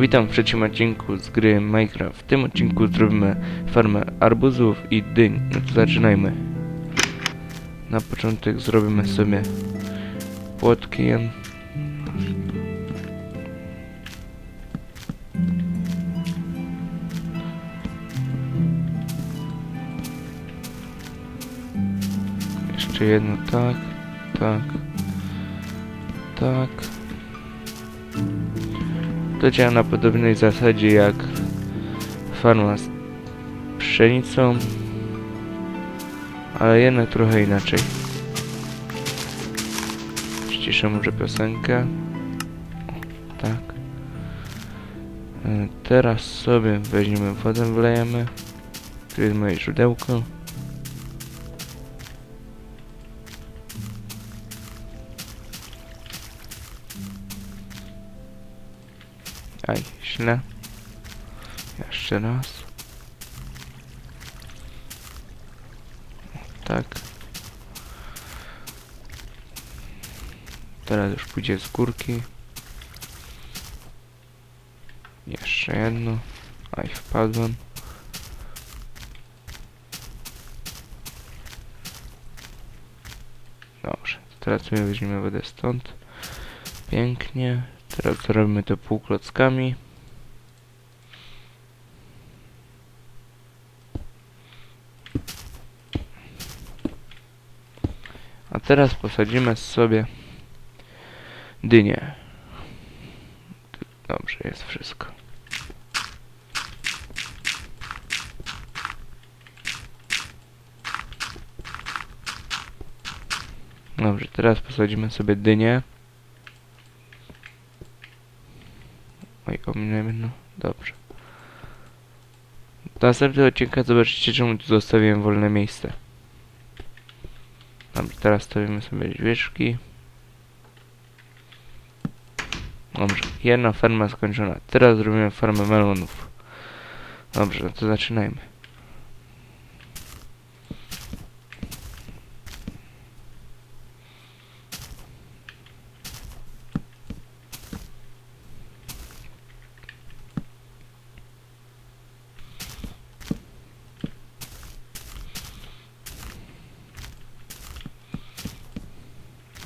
Witam w trzecim odcinku z gry Minecraft. W tym odcinku zrobimy farmę arbuzów i dyń. No to zaczynajmy. Na początek zrobimy sobie płotkiem. Jeszcze jedno tak, tak, tak. To działa na podobnej zasadzie jak farma z pszenicą, ale jednak trochę inaczej. Ściszę może piosenkę. Tak. E, Teraz sobie weźmiemy wodę, wlejemy. Tu jest moje źródełko. Aj, źle. Jeszcze raz. Tak. Teraz już pójdzie z górki. Jeszcze jedno. Aj, wpadłem. Dobrze, teraz sobie weźmiemy wodę stąd. Pięknie. Teraz zrobimy to półklockami. A teraz posadzimy sobie dynię. Dobrze, jest wszystko. Dobrze, teraz posadzimy sobie dynię. Oj, ominąłem jedno. Dobrze. Do następnego odcinka zobaczycie, czemu tu zostawiłem wolne miejsce. Dobrze, teraz stawimy sobie drzwiczki. Dobrze, jedna farma skończona. Teraz zrobimy farmę melonów. Dobrze, no to zaczynajmy.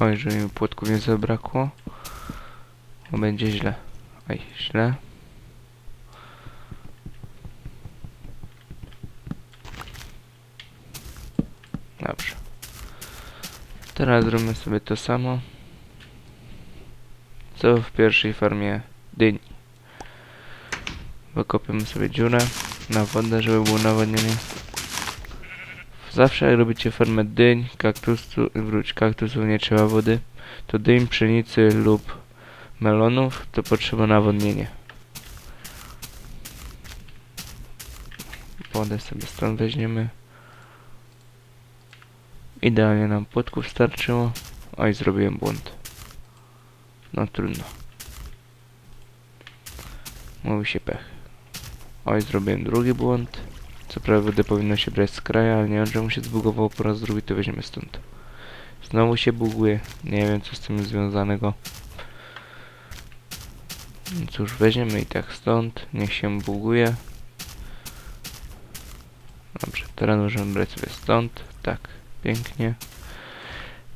Oj, że mi płotków nie zabrakło. Bo będzie źle. Oj, źle. Dobrze. Teraz zrobimy sobie to samo. Co w pierwszej farmie dyń. Wykopiemy sobie dziurę na wodę, żeby było nawodnienie. Zawsze jak robicie farmę dyń, kaktusu, wróć, kaktusów nie trzeba wody, to dyń, pszenicy lub melonów to potrzeba nawodnienie. Wodę sobie stąd weźmiemy. Idealnie nam płotków starczyło. Oj, zrobiłem błąd. No trudno. Mówi się pech. Oj, zrobiłem drugi błąd. Co prawda powinno się brać z kraja, ale nie wiem czemu się zbugowało po raz drugi, to weźmiemy stąd. Znowu się buguje, nie wiem co z tym związanego. Cóż, weźmiemy i tak stąd, niech się buguje. Dobrze, teraz możemy brać sobie stąd, tak, pięknie.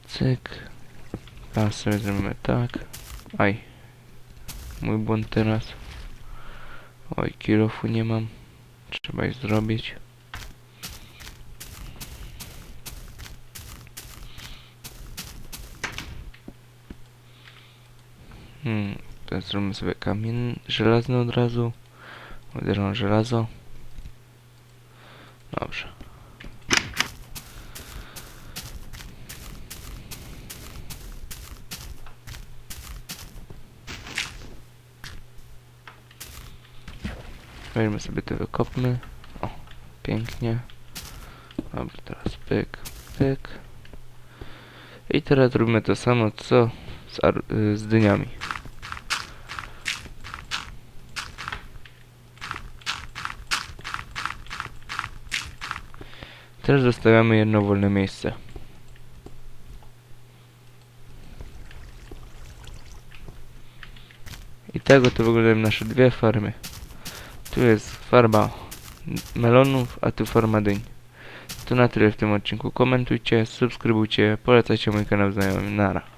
Cyk. Teraz sobie zrobimy tak. Aj. Mój błąd teraz. Oj, kilofu nie mam. Trzeba je zrobić. Hmm, teraz zrobimy sobie kamień żelazny od razu. Uderzam żelazo. Dobrze. Weźmy sobie to wykopmy. O, pięknie. Dobra, teraz pyk, pyk. I teraz robimy to samo co z, y, z dyniami. Też zostawiamy jedno wolne miejsce. I tego to wyglądają nasze dwie farmy. Tu jest farba melonów, a tu farma dyń. To na tyle w tym odcinku. Komentujcie, subskrybujcie, polecajcie mój kanał znajomym. Nara.